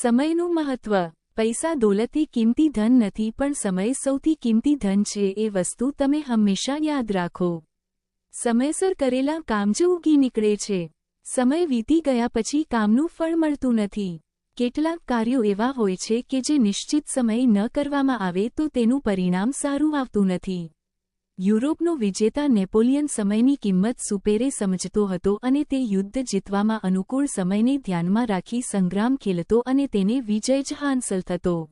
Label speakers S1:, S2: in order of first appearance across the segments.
S1: સમયનું મહત્વ. પૈસા દોલતી કિંમતી ધન નથી, પણ સમય સૌથી કિંમતી ધન છે, એ વસ્તુ તમે હંમેશા યાદ રાખો. સમયસર કરેલા કામ જ ઉગી નીકળે છે. સમય વીતી ગયા પછી કામનું ફળ મળતું નથી. કેટલાક કાર્યો એવા હોય છે કે જે નિશ્ચિત સમયે ન કરવામાં આવે તો તેનું પરિણામ સારું આવતું નથી. યુરોપનો વિજેતા નેપોલિયન સમયની કિંમત સુપેરે સમજતો હતો અને તે યુદ્ધ જીતવામાં અનુકૂળ સમયને ધ્યાનમાં રાખી સંગ્રામ ખેલતો અને તેને વિજય જ હાંસલ થતો.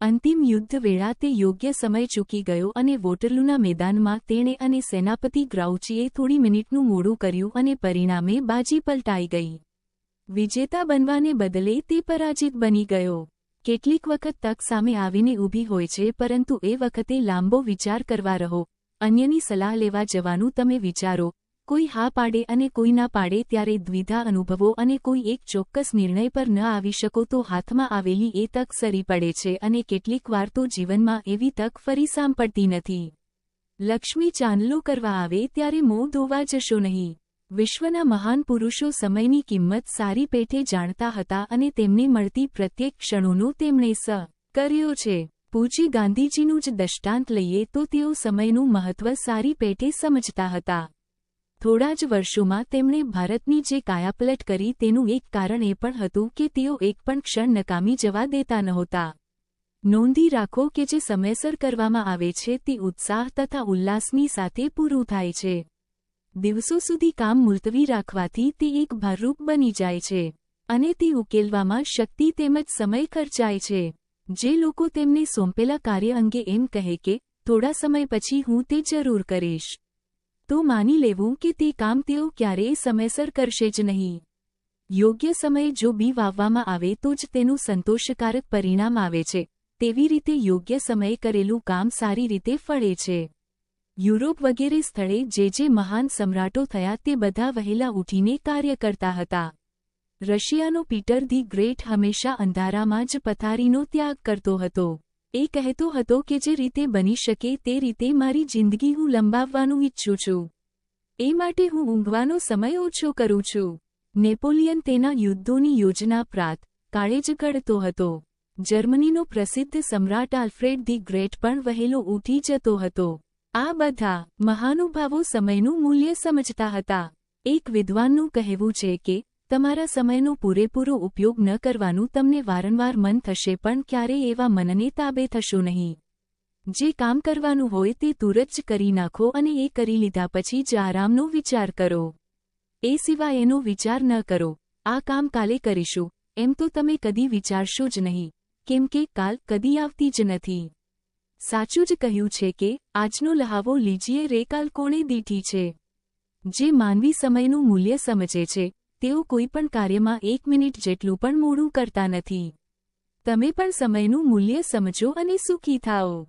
S1: અંતિમ યુદ્ધ વેળા તે યોગ્ય સમય ચૂકી ગયો અને વોટરલુના મેદાનમાં તેણે અને સેનાપતિ ગ્રાઉચીએ થોડી મિનિટનું મોડું કર્યું અને પરિણામે બાજી પલટાઈ ગઈ. વિજેતા બનવાને બદલે તે પરાજિત બની ગયો. કેટલીક વખત તક સામે આવીને ઊભી હોય છે પરંતુ એ વખતે લાંબો વિચાર કરવા રહો. અન્યની સલાહ લેવા જવાનું તમે વિચારો, કોઈ હા પાડે અને કોઈ ના પાડે ત્યારે દ્વિધા અનુભવો અને કોઈ એક ચોક્કસ નિર્ણય પર ન આવી શકો તો હાથમાં આવેલી એ તક સરી પડે છે અને કેટલીક વાર તો જીવનમાં એવી તક ફરી સાંપડતી નથી. લક્ષ્મી ચાંદલો કરવા આવે ત્યારે મોં ધોવા જશો નહીં. વિશ્વના મહાન પુરુષો સમયની કિંમત સારી પેઠે જાણતા હતા અને તેમને મળતી પ્રત્યેક ક્ષણોનો તેમણે સ કર્યો છે. પૂજી ગાંધીજીનું જ દષ્ટાંત લઈએ તો તેઓ સમયનું મહત્વ સારી પેટે સમજતા હતા. થોડા જ વર્ષોમાં તેમણે ભારતની જે કાયાપલટ કરી તેનું એક કારણ એ પણ હતું કે તેઓ એક પણ ક્ષણ નકામી જવા દેતા નહોતા. નોંધી રાખો કે જે સમયસર કરવામાં આવે છે તે ઉત્સાહ તથા ઉલ્લાસની સાથે પૂરું થાય છે. દિવસો સુધી કામ મુલતવી રાખવાથી તે એક ભારરૂપ બની જાય છે અને તે ઉકેલવામાં શક્તિ તેમજ સમય ખર્ચાય છે. જે લોકો તેમને સોંપેલા કાર્ય અંગે એમ કહે કે, થોડા સમય પછી હું તે જરૂર કરીશ. તો માની લેવું કે તે કામ તેઓ ક્યારેય સમયસર કરશે જ નહીં. યોગ્ય સમયે જો બી વાવવામાં આવે તો જ તેનું સંતોષકારક પરિણામ આવે છે. તેવી રીતે યોગ્ય સમયે કરેલું કામ સારી રીતે ફળે છે. યુરોપ વગેરે સ્થળે જે જે મહાન સમ્રાટો થયા તે બધા વહેલા ઉઠીને કાર્ય કરતા હતા. રશિયાનો પીટર ધી ગ્રેટ હંમેશા અંધારામાં જ પથારીનો ત્યાગ કરતો હતો. એ કહેતો હતો કે જે રીતે બની શકે તે રીતે મારી જિંદગી હું લંબાવવાનું ઈચ્છું છું. એ માટે હું ઊંઘવાનો સમય ઓછો કરું છું. નેપોલિયન તેના યુદ્ધોની યોજના પ્રાત કાળે જ ઘડતો હતો. જર્મનીનો પ્રસિદ્ધ સમ્રાટ આલ્ફ્રેડ ધી ગ્રેટ પણ વહેલો ઉઠી જતો હતો. આ બધા મહાનુભાવો સમયનું મૂલ્ય સમજતા હતા. એક વિદ્વાનનું કહેવું છે કે તમારા સમયનો પૂરેપૂરો ઉપયોગ ન કરવાનું તમને વારંવાર મન થશે, પણ ક્યારેય એવા મનને તાબે થશો નહીં. જે કામ કરવાનું હોય તે તુરત જ કરી નાખો અને એ કરી લીધા પછી જ આરામનો વિચાર કરો. એ સિવાય એનો વિચાર ન કરો. આ કામ કાલે કરીશું. એમ તો તમે કદી વિચારશો જ નહીં. કેમ કે કાલ કદી આવતી જ નથી. સાચું જ કહ્યું છે કે, આજનો લહાવો લીજીએ રે કાલ કોણે દીઠી છે? જે માનવી સમયનું મૂલ્ય સમજે છે તેઓ કોઈ પણ કાર્યમાં એક મિનિટ જેટલું પણ મોડું કરતા નથી. તમે પણ સમયનું મૂલ્ય સમજો અને સુખી થાઓ.